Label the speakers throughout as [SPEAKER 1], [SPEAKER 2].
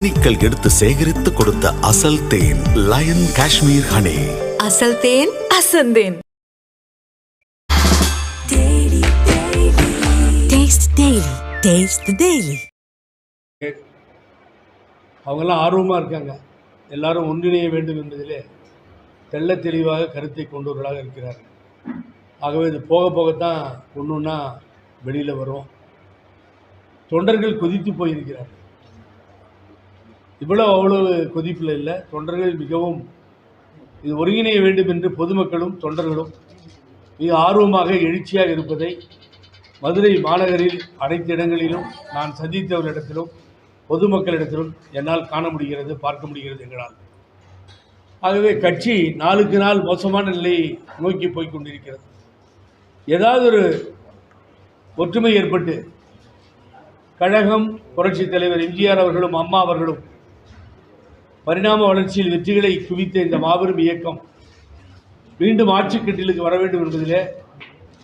[SPEAKER 1] தேனீக்கள் எடுத்து சேகரித்து கொடுத்த அசல் தேன் லயன் காஷ்மீர் ஹனி
[SPEAKER 2] அசல் தேன் அசந்தேன்
[SPEAKER 3] Taste the Daily. Taste the Daily.
[SPEAKER 4] அவங்கெல்லாம் ஆர்வமாக இருக்காங்க. எல்லாரும் ஒன்றிணைய வேண்டும் என்பதிலே தெள்ளத் தெளிவாக கருத்தை கொண்டவர்களாக இருக்கிறார்கள். ஆகவே இது போக போகத்தான் ஒன்று ஒன்றா வெளியில் வரும். தொண்டர்கள் கொதித்து போயிருக்கிறார்கள். இவ்வளவு அவ்வளவு கொதிப்பில் இல்லை. தொண்டர்கள் மிகவும் இது ஒருங்கிணைய வேண்டும் என்று பொதுமக்களும் தொண்டர்களும் மிக ஆர்வமாக எழுச்சியாக இருப்பதை மதுரை மாநகரில் அனைத்து இடங்களிலும் நான் சந்தித்தவரிடத்திலும் பொதுமக்களிடத்திலும் என்னால் காண முடிகிறது பார்க்க முடிகிறது எங்களால். ஆகவே கட்சி நாளுக்கு நாள் மோசமான நிலையை நோக்கி போய் கொண்டிருக்கிறது. ஏதாவது ஒரு ஒற்றுமை ஏற்பட்டு கழகம் புரட்சித் தலைவர் எம்ஜிஆர் அவர்களும் அம்மா அவர்களும் பரிணாம வளர்ச்சியில் வெற்றிகளை குவித்த இந்த மாபெரும் இயக்கம் மீண்டும் ஆட்சிக் கட்டிலுக்கு வர வேண்டும் என்பதிலே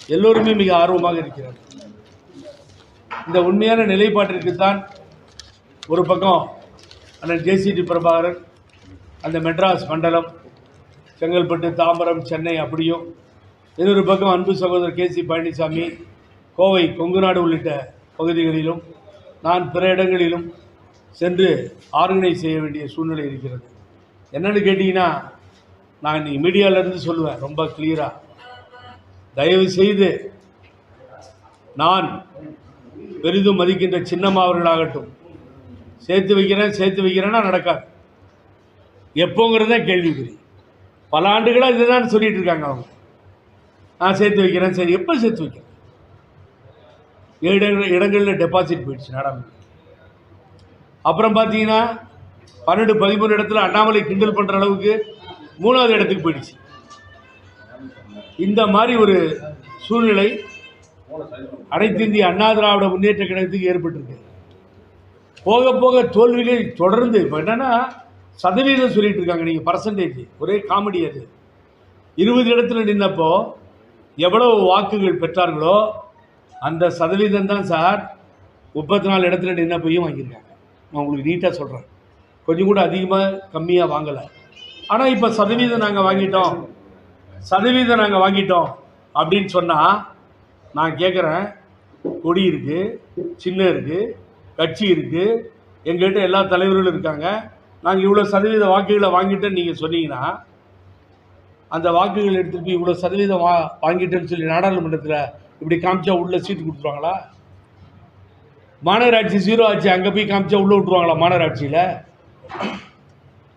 [SPEAKER 4] எல்லோருமே மிக ஆர்வமாக இருக்கிறார் இந்த உண்மையான நிலைப்பாட்டிற்குத்தான் ஒரு பக்கம் அண்ணன் ஜேசிடி பிரபாகரன் அந்த மெட்ராஸ் மண்டலம் செங்கல்பட்டு தாம்பரம் சென்னை அப்படியும் இன்னொரு பக்கம் அன்பு சகோதரர் கே சி பழனிசாமி கோவை கொங்குநாடு உள்ளிட்ட பகுதிகளிலும் நான் பிற இடங்களிலும் சென்று ஆர்கனைஸ் செய்ய வேண்டிய சூழ்நிலை இருக்கிறது. என்னென்னு கேட்டிங்கன்னா நான் இன்னைக்கு மீடியாவிலேருந்து சொல்லுவேன் ரொம்ப கிளியராக தயவு செய்து நான் பெரிதும் மதிக்கின்ற சின்னம்மா அவர்களாகட்டும் சேர்த்து வைக்கிறேன் சேர்த்து வைக்கிறேன்னா நடக்காது. எப்போங்கிறது தான் கேள்விக்குறி. பல ஆண்டுகளாக இதுதான் சொல்லிகிட்டு இருக்காங்க அவங்க. நான் சேர்த்து வைக்கிறேன் சரி எப்போ சேர்த்து வைக்கிறேன் ஏழு இடங்கள் இடங்களில் டெபாசிட் போயிடுச்சு நாடாமல் அப்புறம் பார்த்தீங்கன்னா பன்னெண்டு பதிமூணு இடத்துல அண்ணாமலை கிண்டல் பண்ணுற அளவுக்கு மூணாவது இடத்துக்கு போயிடுச்சு. இந்த மாதிரி ஒரு சூழ்நிலை அனைத்து இந்திய அண்ணா திராவிட முன்னேற்ற கழகத்துக்கு ஏற்பட்டிருக்கு. போக போக தோல்விகள் தொடர்ந்து இப்போ என்னென்னா சதவீதம் சொல்லிட்டு இருக்காங்க நீங்கள் பர்சன்டேஜ் ஒரே காமெடி அது. இருபது இடத்துல நின்னப்போ எவ்வளவு வாக்குகள் பெற்றார்களோ அந்த சதவீதம் தான் சார் முப்பத்தி நாலு இடத்துல நின்னப்பையும் வாங்கியிருக்காங்க. நான் உங்களுக்கு நீட்டாக சொல்கிறேன் கொஞ்சம் கூட அதிகமாக கம்மியாக வாங்கலை. ஆனால் இப்போ சதவீதம் நாங்கள் வாங்கிட்டோம். சதவீதம் நாங்கள் வாங்கிட்டோம் அப்படின்னு சொன்னால் நான் கேட்குறேன் கொடி இருக்குது சின்ன இருக்குது கட்சி இருக்குது எங்கள்கிட்ட எல்லா தலைவர்களும் இருக்காங்க. நாங்கள் இவ்வளோ சதவீத வாக்குகளை வாங்கிட்டேன்னு நீங்கள் சொன்னீங்கன்னா அந்த வாக்குகள் எடுத்துகிட்டு போய் இவ்வளோ சதவீதம் வா வாங்கிட்டேன்னு சொல்லி நாடாளுமன்றத்தில் இப்படி காமிச்சா உள்ள சீட்டு கொடுத்துருவாங்களா? மாநகராட்சி ஜீரோ ஆச்சு. அங்கே போய் காமிச்சா உள்ளே விட்டுருவாங்களா மாநகராட்சியில்?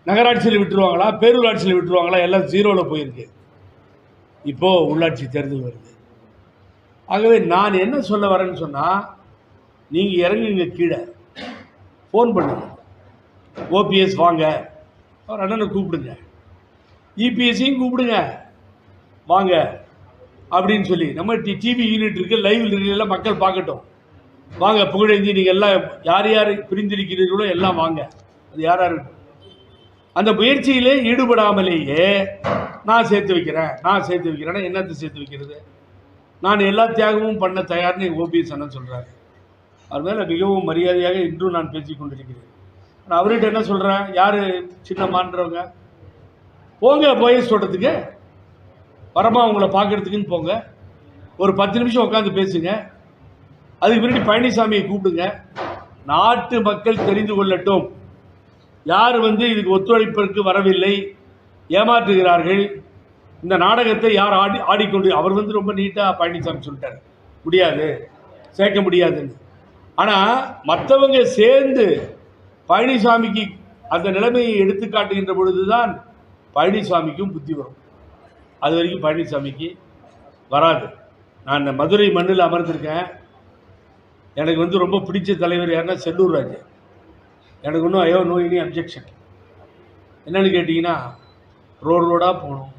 [SPEAKER 4] நகராட்சியில் விட்டுருவாங்களா? பேரூராட்சியில் விட்டுருவாங்களா? எல்லாம் ஜீரோவில் போயிருக்கு. இப்போது உள்ளாட்சி தேர்தல் வருது. ஆகவே நான் என்ன சொல்ல வரேன்னு சொன்னால் நீங்கள் இறங்குங்க கீழே. ஃபோன் பண்ணுங்க. ஓபிஎஸ் வாங்க. அவர் அண்ணனை கூப்பிடுங்க. இபிஎஸ்சியும் கூப்பிடுங்க. வாங்க. அப்படின்னு சொல்லி. நம்ம டி டிவி யூனிட் இருக்குது லைவ் எல்லாம் மக்கள் பார்க்கட்டும். வாங்க புகழேந்தி நீங்கள் எல்லாம் யார் யார் பிரிந்திருக்கிறீர்களோ எல்லாம் வாங்க. அது யார் யார்? அந்த முயற்சியிலே ஈடுபடாமலேயே நான் சேர்த்து வைக்கிறேன் நான் சேர்த்து வைக்கிறேன்னா என்னத்தை சேர்த்து வைக்கிறது? நான் எல்லா தியாகமும் பண்ண தயார்னு ஓபிஎஸ் அண்ணன் சொல்கிறாரு அவர் மேலே மிகவும் மரியாதையாக இன்றும் நான் பேசி கொண்டிருக்கிறேன். நான் அவர்கிட்ட என்ன சொல்கிறேன் யார் சின்னம்மான்றவங்க? போங்க போயஸ் தோட்டத்துக்கு. வரமா உங்களை பார்க்கறதுக்குன்னு போங்க. ஒரு பத்து நிமிஷம் உட்காந்து பேசுங்க. அதுக்கு முன்னாடி பழனிசாமியை கூப்பிடுங்க. நாட்டு மக்கள் தெரிந்து கொள்ளட்டும். யார் வந்து இதுக்கு ஒத்துழைப்பிற்கு வரவில்லை? ஏமாற்றுகிறார்கள். இந்த நாடகத்தை யார் ஆடி ஆடிக்கொண்டு அவர் வந்து ரொம்ப நீட்டாக பழனிசாமி சொல்லிட்டார். முடியாது. சேர்க்க முடியாதுன்னு. ஆனால் மற்றவங்க சேர்ந்து பழனிசாமிக்கு அந்த நிலைமையை எடுத்து காட்டுகின்ற பொழுதுதான் பழனிசாமிக்கும் புத்தி வரும். அது வரைக்கும் பழனிசாமிக்கு வராது. நான் இந்த மதுரை மண்ணில் அமர்ந்திருக்கேன். எனக்கு வந்து ரொம்ப பிடிச்ச தலைவர் யாருன்னா செல்லூர் ராஜு. எனக்கு ஒன்றும் ஐயோ நோ இனி அப்ஜெக்ஷன் என்னென்னு கேட்டிங்கன்னா ரோடு ரோடாக போனோம்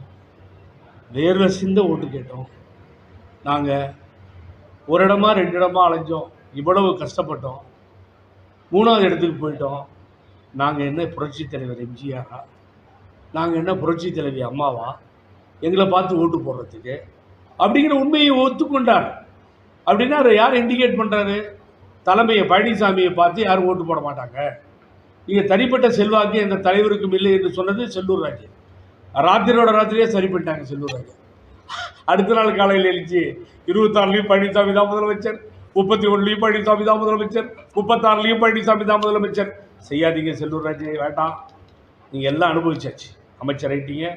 [SPEAKER 4] வேர்வை சிந்த ஓட்டு கேட்டோம். நாங்கள் ஒரு இடமா ரெண்டு இடமா அலைஞ்சோம். இவ்வளவு கஷ்டப்பட்டோம். மூணாவது இடத்துக்கு போயிட்டோம். நாங்கள் என்ன புரட்சி தலைவர் எம்ஜிஆரா? நாங்கள் என்ன புரட்சி தலைவி அம்மாவா? எங்களை பார்த்து ஓட்டு போடுறதுக்கு. அப்படிங்கிற உண்மையை ஒத்துக்கொண்டார். அப்படின்னா அதை யார் இண்டிகேட் பண்ணுறாரு தலைமையை பழனிசாமியை பார்த்து யாரும் ஓட்டு போட மாட்டாங்க. இங்கே தனிப்பட்ட செல்வாக்கு எந்த தலைவருக்கும் இல்லை என்று சொன்னது செல்லூர் ராஜு. ராத்திரியோட ராத்திரியே சரி பண்ணிட்டாங்க செல்லூர் ராஜு. அடுத்த நாள் காலையில் எழுச்சி இருபத்தாறுலையும் பழனிசாமி தான் முதலமைச்சர் முப்பத்தி ஒன்றுலையும் பழனிசாமி தான் முதலமைச்சர் முப்பத்தாறுலையும் பழனிசாமி தான் முதலமைச்சர். செய்யாதீங்க செல்லூர் ராஜு வேண்டாம். நீங்கள் எல்லாம் அனுபவிச்சாச்சு. அமைச்சர் ஆகிட்டீங்க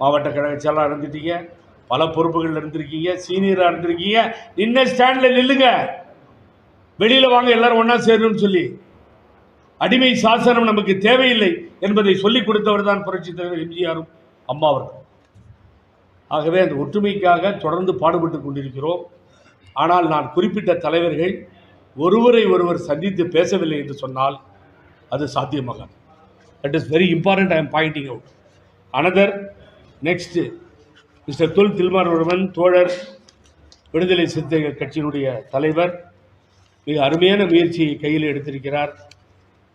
[SPEAKER 4] மாவட்ட கழக செயலாளர் இருந்துட்டீங்க பல பொறுப்புகள் இருந்திருக்கீங்க சீனியராக இருந்திருக்கீங்க நின்ன ஸ்டாண்டில் நில்லுங்க. வெளியில் வாங்க எல்லாரும் ஒன்றா சேரணும்னு சொல்லி. அடிமை சாசனம் நமக்கு தேவையில்லை என்பதை சொல்லிக் கொடுத்தவர் தான் புரட்சித் தலைவர் எம்ஜிஆரும் அம்மா அவர்கள். ஆகவே அந்த ஒற்றுமைக்காக தொடர்ந்து பாடுபட்டு கொண்டிருக்கிறோம். ஆனால் நான் குறிப்பிட்ட தலைவர்கள் ஒருவரை ஒருவர் சந்தித்து பேசவில்லை என்று சொன்னால் அது சாத்தியமாகாது. That is very important I am pointing out another next mister Thol Thirumavalavan தோழர் விடுதலை சிறுத்தைகள் கட்சியினுடைய தலைவர். மிக அருமையான முயற்சியை கையில் எடுத்திருக்கிறார்.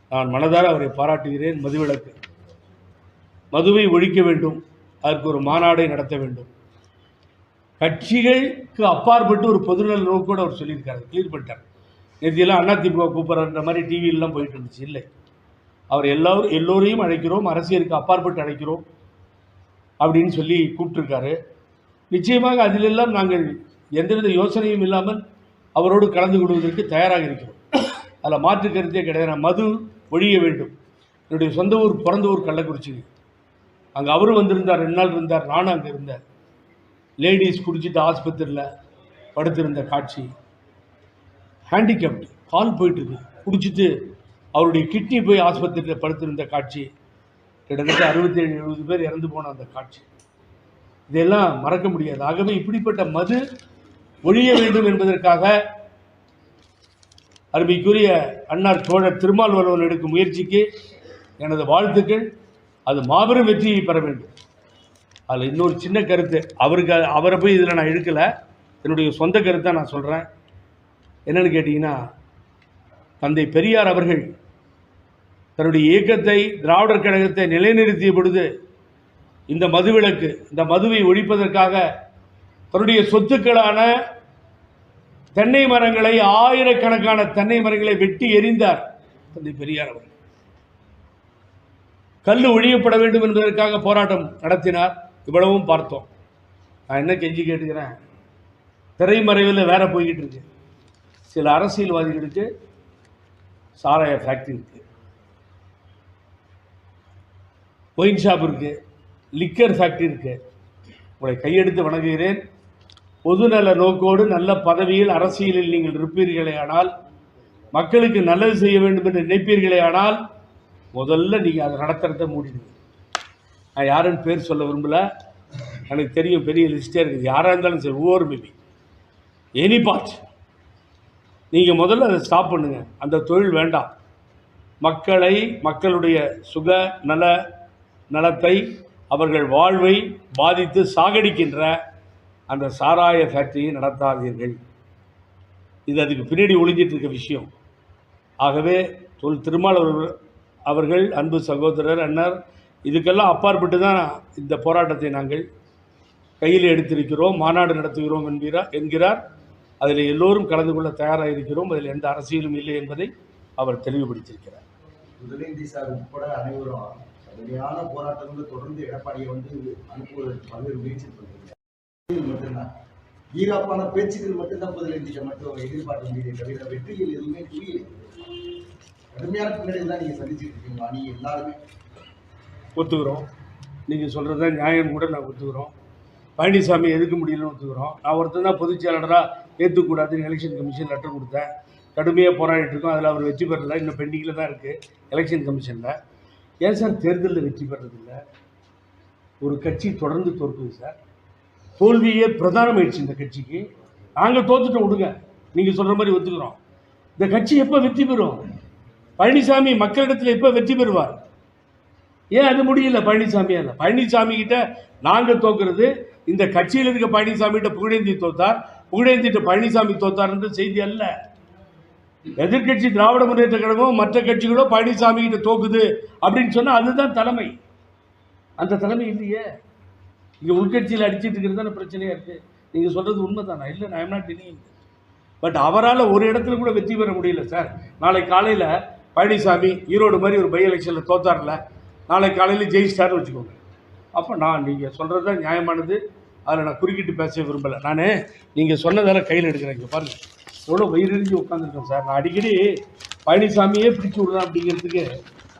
[SPEAKER 4] நான் மனதார அவரை பாராட்டுகிறேன். மதுவிலக்கு. மதுவை ஒழிக்க வேண்டும். அதற்கு ஒரு மாநாடை நடத்த வேண்டும். கட்சிகளுக்கு அப்பாற்பட்டு ஒரு பொதுநல நோக்கோடு அவர் சொல்லியிருக்காரு. கிளியர் பண்ணிட்டார். நேற்றையெல்லாம் அதிமுக கூப்பிட்றன்ற மாதிரி டிவியிலலாம் போயிட்டு இருந்துச்சு. இல்லை. அவர் எல்லோரும் எல்லோரையும் அழைக்கிறோம். அரசியலுக்கு அப்பாற்பட்டு அழைக்கிறோம். அப்படின்னு சொல்லி கூப்பிட்டுருக்காரு. நிச்சயமாக அதிலெல்லாம் நாங்கள் எந்தவித யோசனையும் இல்லாமல் அவரோடு கலந்து கொள்வதற்கு தயாராக இருக்கிறோம். அதில் மாற்று கருத்தே கிடையாது. நான் மது ஒழிய வேண்டும். என்னுடைய சொந்த ஊர் பிறந்த ஊர் கள்ளக்குறிச்சி. அங்கே அவரும் வந்திருந்தார் ரெண்டு நாள் இருந்தார் நானும் அங்கே இருந்தேன். லேடிஸ் குடிச்சிட்டு ஆஸ்பத்திரியில் படுத்திருந்த காட்சி. ஹேண்டிகேப்டு கால் போயிட்டுருக்கு குடிச்சிட்டு அவருடைய கிட்னி போய் ஆஸ்பத்திரியில் படுத்திருந்த காட்சி. கிட்டத்தட்ட அறுபத்தேழு எழுபது பேர் இறந்து போன அந்த காட்சி. இதெல்லாம் மறக்க முடியாது. ஆகவே இப்படிப்பட்ட மது ஒழிய வேண்டும் என்பதற்காக அருமைக்குரிய அன்னார் தோழர் திருமால்வளவன் எடுக்கும் முயற்சிக்கு எனது வாழ்த்துக்கள். அது மாபெரும் வெற்றியை பெற வேண்டும். அதில் இன்னொரு சின்ன கருத்து அவருக்கு அவரை போய் இதில் நான் எடுக்கலை. என்னுடைய சொந்த கருத்தை நான் சொல்கிறேன் என்னென்னு கேட்டிங்கன்னா தந்தை பெரியார் அவர்கள் தன்னுடைய இயக்கத்தை திராவிடர் கழகத்தை நிலைநிறுத்திய பொழுது இந்த மதுவிலக்கு இந்த மதுவை ஒழிப்பதற்காக தன்னுடைய சொத்துக்களான தென்னை மரங்களை ஆயிரக்கணக்கான தென்னை மரங்களை வெட்டி எறிந்தார் தந்தை பெரியார் அவர்கள். கல் ஒழியப்பட வேண்டும் என்பதற்காக போராட்டம் நடத்தினார். இவ்வளவும் பார்த்தோம். நான் என்ன கெஞ்சி கேட்டுக்கிறேன்? திரைமறைவில் வேற போய்கிட்டு இருக்கு. சில அரசியல்வாதிகளுக்கு சாராய ஃபேக்ட்ரி இருக்குது ஒயின் ஷாப் இருக்குது லிக்கர் ஃபேக்ட்ரி இருக்குது உங்களை கையெடுத்து வணங்குகிறேன். பொதுநல நோக்கோடு நல்ல பதவியில் அரசியலில் நீங்கள் இருப்பீர்களே ஆனால் மக்களுக்கு நல்லது செய்ய வேண்டும் என்று நினைப்பீர்களே ஆனால் முதல்ல நீங்கள் அதை நடத்துறத மூடிடுங்க. நான் யாருன்னு பேர் சொல்ல விரும்பல. எனக்கு தெரியும் பெரிய லிஸ்டே இருக்குது. யாராக இருந்தாலும் சரி ஒவ்வொரு மேபி எனி பார்ட் நீங்கள் முதல்ல அதை ஸ்டாப் பண்ணுங்கள் அந்த தொழில் வேண்டாம். மக்களை மக்களுடைய சுக நல நலத்தை அவர்கள் வாழ்வை பாதித்து சாகடிக்கின்ற அந்த சாராய ஃபேக்டரியை நடத்தாதீர்கள். இது அதுக்கு பின்னாடி ஒளிஞ்சிட்டு இருக்க விஷயம். ஆகவே தொல் திருமாவளவர் அவர்கள் அன்பு சகோதரர் அண்ணர் இதுக்கெல்லாம் அப்பாற்பட்டு தான் இந்த போராட்டத்தை நாங்கள் கையில் எடுத்திருக்கிறோம் மாநாடு நடத்துகிறோம் என்கிறார் என்கிறார். அதில் எல்லோரும் கலந்து கொள்ள தயாராக இருக்கிறோம். அதில் எந்த அரசியலும் இல்லை என்பதை அவர் தெளிவுபடுத்தியிருக்கிறார்.
[SPEAKER 5] உதயநிதி சார் உட்பட அனைவரும் கடுமையான போராட்டங்களை தொடர்ந்து எடப்பாடியை வந்து அனுப்புவதற்கு பல்வேறு முயற்சி பண்ணுறாங்க மட்டும்தான். ஈராப்பான பேச்சுக்கள் மட்டும்தான் முதலமைச்சரை மட்டும் எதிர்பார்க்க முடியுது தவிர வெற்றியில் எதுவுமே புரியல கடுமையான பின்னடைவு தான் நீங்க சந்திச்சுட்டு இருக்கீங்க அணி எல்லாருமே.
[SPEAKER 4] ஒத்துக்கிறோம். நீங்கள் சொல்கிறத நியாயம் கூட நான் ஒத்துக்கிறோம். பழனிசாமி எதுக்க முடியலன்னு ஒத்துக்கிறோம். நான் ஒருத்தர் தான் பொதுச் செயலாளராக ஏற்றுக்கூடாதுன்னு எலெக்ஷன் கமிஷன் லெட்டர் கொடுத்தேன். கடுமையாக போராடிட்டு இருக்கோம். அதில் அவர் வெற்றி பெறல. இன்னும் பெண்டிங்கில் தான் இருக்குது எலெக்ஷன் கமிஷனில் ஏன் சார் தேர்தலில் வெற்றி பெறதில்ல ஒரு கட்சி தொடர்ந்து தோற்குது சார். தோல்வியே பிரதானமாயிடுச்சு இந்த கட்சிக்கு. நாங்கள் தோத்துட்டோம் விடுங்க. நீங்கள் சொல்கிற மாதிரி ஒத்துக்கிறோம். இந்த கட்சி எப்போ வெற்றி பெறும்? பழனிசாமி மக்களிடத்தில் எப்போ வெற்றி பெறுவார்? ஏன் அது முடியல? பழனிசாமியால் பழனிசாமி கிட்ட நாங்கள் தோக்குறது இந்த கட்சியில் இருக்க பழனிசாமி கிட்ட புகழேந்தி தோத்தார். புகழேந்திட்ட பழனிசாமி தோத்தார்ன்ற செய்தி அல்ல. எதிர்க்கட்சி திராவிட முன்னேற்ற கழகம் மற்ற கட்சிகளோ பழனிசாமி கிட்ட தோக்குது அப்படின்னு சொன்னால் அதுதான் தலைமை. அந்த தலைமை இல்லையே. இங்கே உள்கட்சியில் அடிச்சிட்டு இருக்கிறது தானே பிரச்சனையாக இருக்குது நீங்கள் சொல்கிறது உண்மை தானே இல்லை நான் நாட் டினிங் பட் அவரால் ஒரு இடத்துல கூட வெற்றி பெற முடியல சார் நாளை காலையில் பழனிசாமி ஈரோடு மாதிரி ஒரு பை எலெக்ஷனில் தோத்தார்ல நாளை காலையில் ஜெயிச்சிட்டார்னு வச்சுக்கோங்க. அப்போ நான் நீங்கள் சொல்கிறது தான் நியாயமானது. அதில் நான் குறுக்கிட்டு பேச விரும்பலை. நான் நீங்கள் சொன்னதால் கையில் எடுக்கிறேன். இங்கே பாருங்கள் எவ்வளோ வயிறிஞ்சு உட்காந்துருக்கேன் சார். நான் அடிக்கடி பழனிசாமியே பிடிச்சி விடலாம் அப்படிங்கிறதுக்கு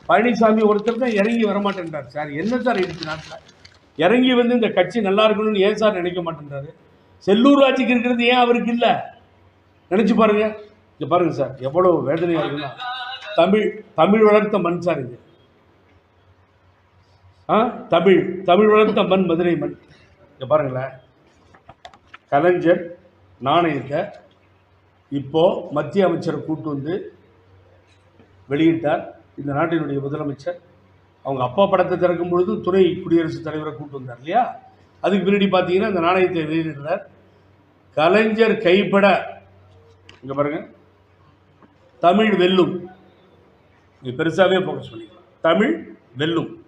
[SPEAKER 4] பழனிசாமி ஒருத்தர் தான் இறங்கி வரமாட்டேன்றார் சார். என்ன சார் இருக்கு நாட்டில்? இறங்கி வந்து இந்த கட்சி நல்லா இருக்கணும்னு ஏன் சார் நினைக்க மாட்டேன்றாரு? செல்லூர் ஆட்சிக்கு இருக்கிறது ஏன் அவருக்கு இல்லை? நினச்சி பாருங்கள் இங்கே பாருங்கள் சார் எவ்வளோ வேதனையாக இருக்குன்னா. தமிழ் தமிழ் வளர்த்த மண் சார் இது. ஆ? தமிழ் தமிழ் வளர்த்த மண் மதுரை மண். இங்கே பாருங்களேன். கலைஞர் நாணயத்தை இப்போ மத்திய அமைச்சரை கூட்டு வந்து வெளியிட்டார். இந்த நாட்டினுடைய முதலமைச்சர். அவங்க அப்பா படத்தை திறக்கும் பொழுது துணை குடியரசுத் தலைவரை கூட்டு வந்தார் இல்லையா? அதுக்கு பின்னாடி பார்த்தீங்கன்னா இந்த நாணயத்தை வெளியிடுறார் கலைஞர் கைப்பட. இங்கே பாருங்க. தமிழ் வெல்லும். இது பெருசாகவே ஃபோக்கஸ் பண்ணிக்கலாம். தமிழ் வெல்லும்.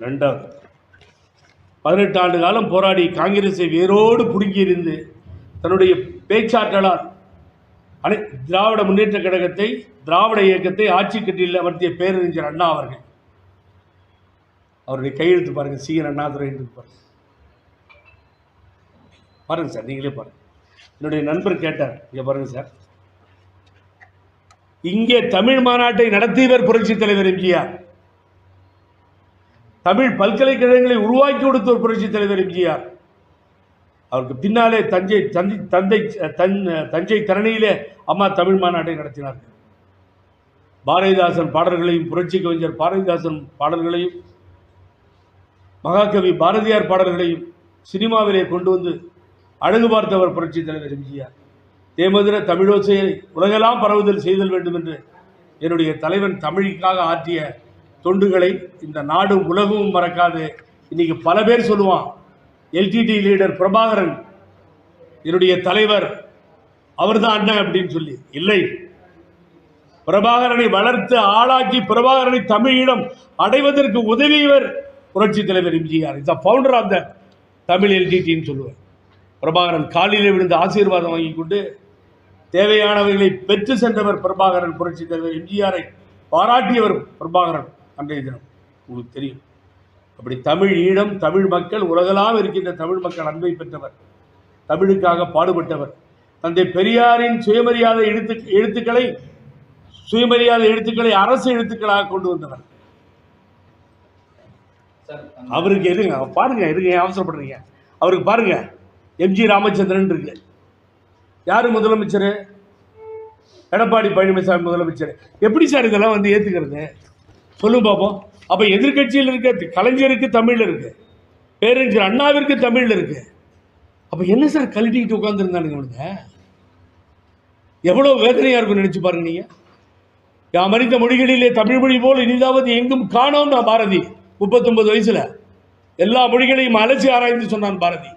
[SPEAKER 4] ரெண்டாவது. பதினெட்டு ஆண்டு காலம் போராடி காங்கிரஸை வேரோடு பிடுங்கியிருந்து தன்னுடைய பேச்சாற்றலால் அனை திராவிட முன்னேற்ற கழகத்தை திராவிட இயக்கத்தை ஆட்சி கட்டியில் அமர்த்திய பேரறிஞர் அண்ணா அவர்கள். அவருடைய கையெழுத்து பாருங்கள் சி. என். அண்ணாதுரை என்று பாருங்க. பாருங்க சார் நீங்களே பாருங்க. என்னுடைய நண்பர் கேட்டார் இங்கே பாருங்க சார். இங்கே தமிழ் மாநாட்டை நடத்தியவர் புரட்சித் தலைவர் எம்ஜிஆர் தமிழ் பல்கலைக்கழகங்களை உருவாக்கி கொடுத்தவர் புரட்சித் தலைவர் எம்ஜிஆர். அவருக்கு பின்னாலே தஞ்சை தந்தை தந்தை தன் தஞ்சை தரணியிலே அம்மா தமிழ் மாநாட்டை நடத்தினார்கள் பாரதிதாசன் பாடல்களையும் புரட்சி கவிஞர் பாரதிதாசன் பாடல்களையும் மகாகவி பாரதியார் பாடல்களையும் சினிமாவிலே கொண்டு வந்து அழகு பார்த்தவர் புரட்சி தலைவர் எம்ஜிஆர். தேமதுர தமிழோசையை உலகெல்லாம் பரவுதல் செய்தல் வேண்டும் என்று என்னுடைய தலைவன் தமிழுக்காக ஆற்றிய தொண்டுகளை இந்த நாடும் உலகமும் மறக்காது. இன்னைக்கு பல பேர் சொல்லுவான் எல்டிடி லீடர் பிரபாகரன் என்னுடைய தலைவர் அவர்தான் அண்ணன் அப்படின்னு சொல்லி. இல்லை. பிரபாகரனை வளர்த்து ஆளாக்கி பிரபாகரனை தமிழீழம் அடைவதற்கு உதவியவர் புரட்சி தலைவர் MGR. Is founder of the Tamil எல்டிடின்னு சொல்லுவேன். பிரபாகரன் காலிலே விழுந்து ஆசீர்வாதம் வாங்கி கொண்டு தேவையானவைகளை பெற்று சென்றவர் பிரபாகரன் புரட்சி தலைவர் எம்ஜிஆரை. பாராட்டியவர் பிரபாகரன். அன்றைய தினம். உங்களுக்கு தெரியும். அப்படி தமிழ் ஈழம் தமிழ் மக்கள் உலகளாக இருக்கின்ற தமிழ் மக்கள் அன்பை பெற்றவர். தமிழுக்காக பாடுபட்டவர். தந்தை பெரியாரின் சுயமரியாதை எழுத்து எழுத்துக்களை சுயமரியாதை எழுத்துக்களை அரசு எழுத்துக்களாக கொண்டு வந்தவர். அவருக்கு எதுங்க? பாருங்க எதுங்க ஏன் அவசரப்படுறீங்க? அவருக்கு பாருங்க எம்ஜி ராமச்சந்திரன் இருக்கு. யார் முதலமைச்சர்? எடப்பாடி பழனிசாமி முதலமைச்சர். எப்படி சார் இதெல்லாம் வந்து ஏற்றுக்கிறது சொல்லும் பார்ப்போம் அப்போ எதிர்க்கட்சியில் இருக்க கலைஞருக்கு தமிழில் இருக்கு. பேரறிஞர் அண்ணாவிற்கு தமிழில் இருக்கு. அப்போ என்ன சார் கழட்டிக்கிட்டு உட்காந்துருந்தானுங்க இவனுங்க? எவ்வளோ வேதனையாக இருக்கும் நினச்சி பாருங்க நீங்கள் யாம் அறிந்த மொழிகளிலே தமிழ் மொழி போல் இனிதாவது எங்கும் காணோம் நான் பாரதி. முப்பத்தொன்பது வயசில். எல்லா மொழிகளையும் அலசி ஆராய்ந்து சொன்னான் பாரதி.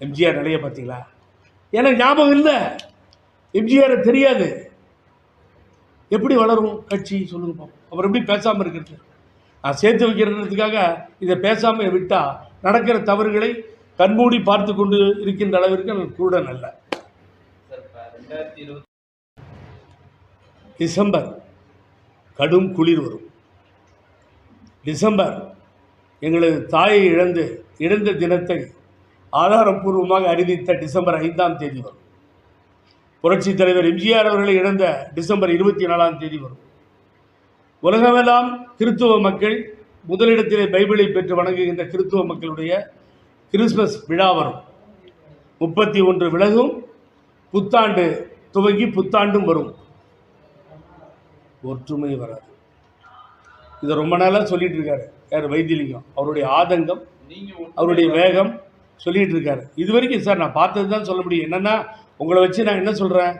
[SPEAKER 4] எம்ஜிஆர் நிலைய பார்த்தீங்களா? எனக்கு ஞாபகம் இல்லை. எம்ஜிஆர் தெரியாது. எப்படி வளரும் கட்சி? சொல்லுங்க பார்ப்போம் அவர் எப்படி பேசாமல் இருக்கிறது? நான் சேர்த்து வைக்கிறதுக்காக இதை பேசாமல் விட்டால் நடக்கிற தவறுகளை கண்மூடி பார்த்து கொண்டு இருக்கின்ற அளவிற்கு நான் கூட நல்ல டிசம்பர் கடும் குளிர் வரும். டிசம்பர் எங்களது தாயை இழந்து இழந்த தினத்தை ஆதாரப்பூர்வமாக அறிவித்த டிசம்பர் ஐந்தாம் தேதி வரும். புரட்சி தலைவர் எம்ஜிஆர் அவர்களை இழந்த டிசம்பர் இருபத்தி நாலாம் தேதி வரும். உலகமெல்லாம் கிறித்துவ மக்கள் முதலிடத்திலே பைபிளை பெற்று வணங்குகின்ற கிறித்துவ மக்களுடைய கிறிஸ்மஸ் விழா வரும். முப்பத்தி ஒன்று விலகும் புத்தாண்டு துவங்கி புத்தாண்டும் வரும். ஒற்றுமை வராது. இதை ரொம்ப நாளாக சொல்லிட்டு இருக்காரு யார்? வைத்தியலிங்கம். அவருடைய ஆதங்கம் அவருடைய வேகம் சொல்லிட்டு இருக்காரு இது வரைக்கும் சார் நான் பார்த்தது தான் சொல்ல முடியும். என்னன்னா உங்களை வச்சு நான் என்ன சொல்கிறேன்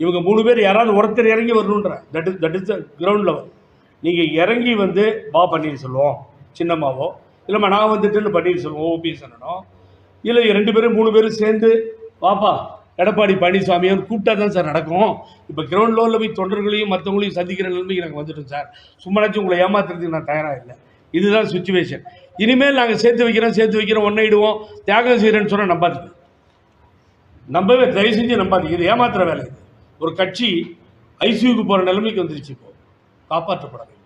[SPEAKER 4] இவங்க மூணு பேர் யாராவது ஒருத்தர் இறங்கி வரணுன்றேன் that is that is the ground level நீங்கள் இறங்கி வந்து வா சொல்லுவோம் சின்னம்மாவோ இல்லைம்மா நான் வந்துட்டுன்னு சொல்லுவோம் ஓபிஎஸ் அண்ணனோ இல்லை ரெண்டு பேரும் மூணு பேரும் சேர்ந்து வாப்பா எடப்பாடி பழனிசாமியும் கூப்பிட்டா தான் சார் நடக்கும். இப்போ கிரவுண்ட் லெவலில் போய் தொண்டர்களையும் மற்றவங்களையும் சந்திக்கிற நிலைமைக்கு நாங்கள் வந்துட்டோம் சார். சும்மாச்சும் உங்களை ஏமாத்துறதுக்கு நான் தயாராக இல்லை. இதுதான் சுச்சுவேஷன் இனிமேல் நாங்கள் சேர்த்து வைக்கிறோம் சேர்த்து வைக்கிறோம் ஒன்றையிடுவோம் தியாகம் செய்கிறேன்னு சொன்னால் நம்பாதீங்க. நம்பவே தயவு செஞ்சு நம்பாதீங்க. இது ஏமாத்துற வேலை இது. ஒரு கட்சி ஐசியூக்கு போகிற நிலைமைக்கு வந்துருச்சு இப்போ. காப்பாற்றப்பட வேண்டும்.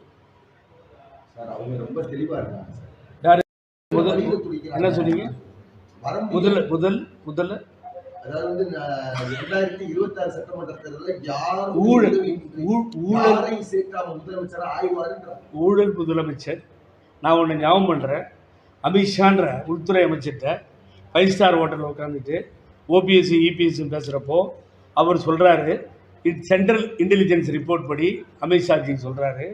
[SPEAKER 4] என்ன சொன்னீங்க. முதல்ல முதல் முதல்ல
[SPEAKER 5] அதாவது வந்து நான் ரெண்டாயிரத்தி இருபத்தி ஆறு சட்டமன்ற தேர்தலில் யாரும்
[SPEAKER 4] ஊழல்
[SPEAKER 5] சேர்க்காம முதலமைச்சரா
[SPEAKER 4] ஊழல் முதலமைச்சர். நான் ஒன்று ஞாபகம் பண்ணுறேன் அமித்ஷான்ற உள்துறை அமைச்சர்கிட்ட ஃபைவ் ஸ்டார் ஹோட்டலில் உட்காந்துட்டு ஓபிஎஸ்சி இபிஎஸ்சி பேசுகிறப்போ அவர் சொல்கிறாரு இட் சென்ட்ரல் இன்டெலிஜென்ஸ் ரிப்போர்ட் படி அமித்ஷாஜி சொல்கிறாரு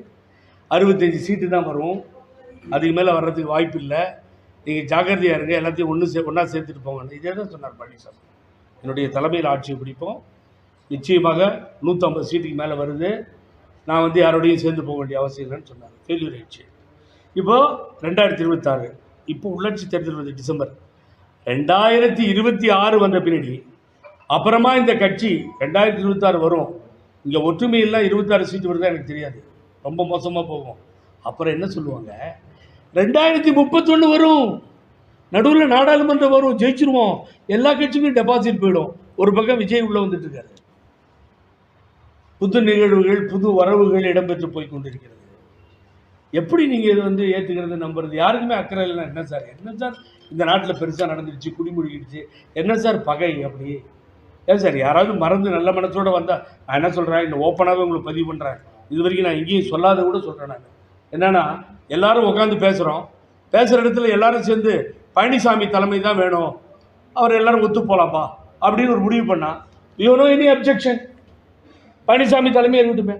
[SPEAKER 4] அறுபத்தஞ்சு சீட்டு தான் வரும். அதுக்கு மேலே வர்றதுக்கு வாய்ப்பு இல்லை. நீங்கள் ஜாக்கிரதையாக இருங்க. எல்லாத்தையும் ஒன்று சே ஒன்றா சேர்த்துட்டு போங்க. இதே தான் சொன்னார் பழனிசாமி என்னுடைய தலைமையில் ஆட்சியை பிடிப்போம். நிச்சயமாக நூற்றம்பது சீட்டுக்கு மேலே வருது. நான் வந்து யாரோடையும் சேர்ந்து போக வேண்டிய அவசியம் இல்லைன்னு சொன்னார். ஃபெயில்யூர் ஆயிடுச்சு. இப்போது ரெண்டாயிரத்தி இருபத்தாறு இப்போ உள்ளாட்சி தேர்தல் வருது டிசம்பர். ரெண்டாயிரத்தி இருபத்தி ஆறு வந்த பின்னாடி அப்புறமா இந்த கட்சி ரெண்டாயிரத்தி இருபத்தாறு வரும். இங்கே ஒற்றுமையெல்லாம் இருபத்தாறு சீட்டு வருதா எனக்கு தெரியாது. ரொம்ப மோசமாக போகும். அப்புறம் என்ன சொல்லுவாங்க? ரெண்டாயிரத்தி முப்பத்தொன்று வரும். நடுவில் நாடாளுமன்றம் வரும் ஜெயிச்சிருவோம். எல்லா கட்சிக்கும் டெபாசிட் போயிடும். ஒரு பக்கம் விஜய் உள்ளே வந்துட்டு இருக்காரு. புது நிகழ்வுகள் புது வரவுகள் இடம்பெற்று போய் கொண்டிருக்கிறது. எப்படி நீங்கள் இதை வந்து ஏற்றுக்கிறது நம்புறது? யாருக்குமே அக்கறை இல்லைன்னா என்ன சார்? என்ன சார் இந்த நாட்டில் பெருசாக நடந்துருச்சு குடிமுடிக்கிடுச்சு என்ன சார் பகை அப்படி? ஏன் சார் யாராவது மறந்து நல்ல மனசோடு வந்தால் நான் என்ன சொல்கிறேன் இந்த ஓப்பனாகவே உங்களுக்கு பதிவு பண்ணுறேன் இது வரைக்கும் நான் எங்கேயும் சொல்லாத கூட சொல்கிறேன் நான். என்னென்னா எல்லாரும் உட்காந்து பேசுகிறோம் பேசுகிற இடத்துல எல்லாரும் சேர்ந்து பழனிசாமி தலைமை தான் வேணும். அவர் எல்லாரும் ஒத்து போகலாம்ப்பா அப்படின்னு ஒரு முடிவு பண்ணால் இவனோ இனி எனி அப்ஜெக்ஷன் பழனிசாமி தலைமை இருக்கட்டுமே.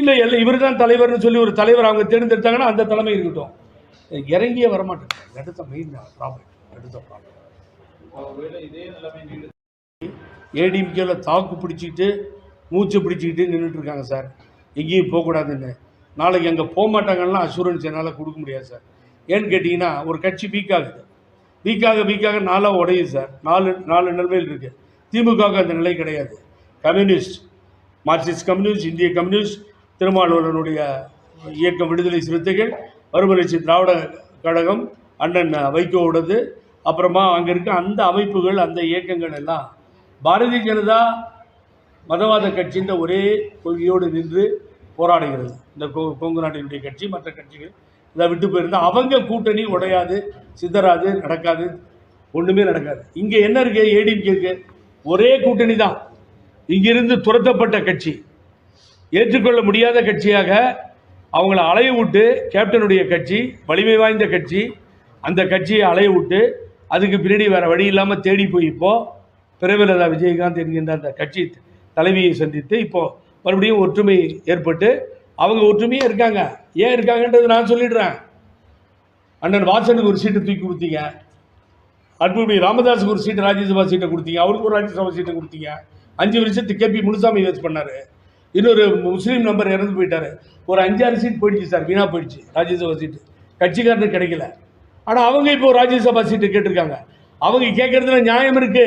[SPEAKER 4] இல்லை இல்லை இவர் தான் தலைவர்னு சொல்லி ஒரு தலைவர் அவங்க தேர்ந்தெடுத்தாங்கன்னா அந்த தலைமை இருக்கட்டும். இறங்கியே வரமாட்டேன் அடுத்த மெயின் ப்ராப்ளம் அடுத்த ப்ராப்ளம் ஏடிஎம்கேல தாக்கு பிடிச்சிக்கிட்டு மூச்சு பிடிச்சிக்கிட்டு நின்றுட்டு இருக்காங்க சார். எங்கேயும் போகக்கூடாதுன்னு. நாளைக்கு அங்கே போக மாட்டாங்கன்னா அஷூரன்ஸ் என்னால் கொடுக்க முடியாது சார். ஏன்னு கேட்டிங்கன்னா ஒரு கட்சி வீக் ஆகுது வீக்காக வீக்காக நாளாக உடையுது சார். நாலு நாலு நிலைமையில் இருக்குது திமுகவுக்கு அந்த நிலை கிடையாது. கம்யூனிஸ்ட் மார்க்சிஸ்ட் கம்யூனிஸ்ட் இந்திய கம்யூனிஸ்ட் திருமாவளவனுடைய இயக்கம் விடுதலை சிறுத்தைகள் மறுமலர்ச்சி திராவிட கழகம் அண்ணன் வைகோவோடது அப்புறமா அங்கே இருக்க அந்த அமைப்புகள் அந்த இயக்கங்கள் எல்லாம் பாரதிய ஜனதா மதவாத கட்சின்ற ஒரே கொள்கையோடு நின்று போராடுகிறது. இந்த கொ- கொங்கு நாட்டினுடைய கட்சி மற்ற கட்சிகள். இதை விட்டு போயிருந்தால் அவங்க கூட்டணி உடையாது சிதறாது நடக்காது ஒன்றுமே நடக்காது. இங்கே என்ன இருக்கு? ஏடிஎம்கே இருக்கு. ஒரே கூட்டணி தான் இங்கிருந்து துரத்தப்பட்ட கட்சி. ஏற்றுக்கொள்ள முடியாத கட்சியாக அவங்கள அலைய விட்டு கேப்டனுடைய கட்சி வலிமை வாய்ந்த கட்சி அந்த கட்சியை அலைய விட்டு அதுக்கு பின்னாடி வேறு வழி இல்லாமல் தேடி போய் இப்போது பிரேமலதா விஜயகாந்த் என்கின்ற அந்த கட்சி தலைவியை சந்தித்து இப்போது மறுபடியும் ஒற்றுமை ஏற்பட்டு அவங்க ஒற்றுமையாக இருக்காங்க. ஏன் இருக்காங்கன்றது நான் சொல்லிடுறேன். அண்ணன் வாசனுக்கு ஒரு சீட்டு தூக்கி கொடுத்தீங்க. அன்புமணி ராமதாஸுக்கு ஒரு சீட்டு ராஜ்யசபா சீட்டை கொடுத்தீங்க. அவருக்கு ஒரு ராஜ்யசபா சீட்டை கொடுத்தீங்க. அஞ்சு வருஷத்துக்கு கேபி முனுசாமி வேஸ்ட் பண்ணார். இன்னொரு முஸ்லீம் நம்பர் இறந்து போயிட்டாரு. ஒரு அஞ்சாறு சீட் போயிடுச்சு சார் வீணாக போயிடுச்சு ராஜ்யசபா சீட்டு கட்சிக்காரனுக்கு கிடைக்கல. ஆனால் அவங்க இப்போ ராஜ்யசபா சீட்டு கேட்டிருக்காங்க. அவங்க கேட்கறதுல நியாயம் இருக்கு.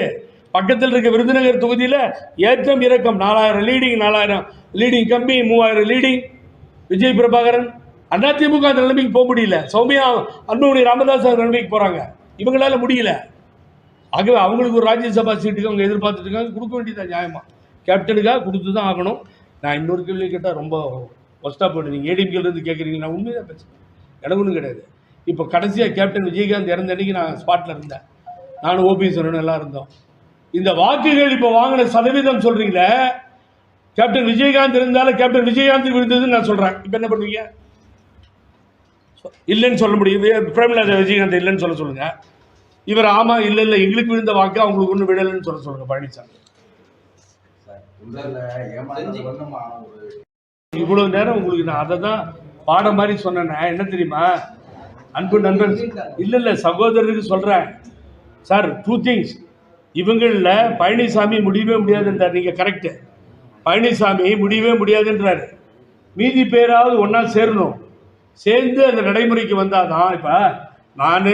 [SPEAKER 4] பக்கத்தில் இருக்க விருதுநகர் தொகுதியில் ஏற்றம் இறக்கம் நாலாயிரம் லீடிங் நாலாயிரம் லீடிங் கம்மி மூவாயிரம் லீடிங் விஜய் பிரபாகரன் அதிமுக அந்த நிலைமைக்கு போக முடியல. சௌமியா அன்புமணி ராமதாஸ் அந்த நிலைமைக்கு போகிறாங்க இவங்களால முடியல. ஆகவே அவங்களுக்கு ஒரு ராஜ்யசபா சீட்டுக்கு அவங்க எதிர்பார்த்துட்டு இருக்காங்க. கொடுக்க வேண்டியதான் நியாயமா? கேப்டனுக்காக கொடுத்து தான் ஆகணும். நான் இன்னொரு கேள்வி கேட்டால் ரொம்ப ஒஸ்ட்டாக போயிட்டு நீங்கள் ஏடிஎம்கேலேருந்து கேட்குறீங்க நான் உண்மையாக பேசுகிறேன் எனக்கு ஒன்றும் கிடையாது. இப்போ கடைசியாக கேப்டன் விஜயகாந்த் இறந்த அன்னைக்கு நான் ஸ்பாட்டில் இருந்தேன். நானும் ஓபிஎஸ்வரன் எல்லாம் இருந்தோம். இந்த வாக்குகள் இப்போ வாங்கின சதவீதம் சொல்கிறீங்களே கேப்டன் விஜயகாந்த் இருந்தாலும் கேப்டன் விஜயகாந்த் விழுந்ததுன்னு நான் சொல்கிறேன் இப்போ என்ன பண்ணுவீங்க? இல்லைன்னு சொல்ல முடியும். பிரேமலதா விஜயகாந்த் இல்லைன்னு சொல்ல சொல்லுங்க. இவர் ஆமாம் இல்லை இல்லை எங்களுக்கு விழுந்த வாக்கு அவங்களுக்கு ஒன்றும் விடலைன்னு சொல்ல சொல்லுங்க பழனிசாமி
[SPEAKER 5] சார் உள்ள ஏமாற்றம் ஒண்ணுமா ஒரு
[SPEAKER 4] இவ்வளவு நேரம் உங்களுக்கு நான் அதை தான் பாடம் மாதிரி சொன்னேன். என்ன தெரியுமா? அன்பு நண்பன். இல்லை இல்லை சகோதரருக்கு சொல்கிறேன் சார் டூ திங்ஸ் இவங்களில் பழனிசாமி முடியவே முடியாதுன்றார். நீங்கள் கரெக்டு பழனிசாமி முடியவே முடியாதுன்றாரு. மீதி பேராவது ஒன்றா சேரணும். சேர்ந்து அந்த நடைமுறைக்கு வந்தால் தான் இப்போ நான்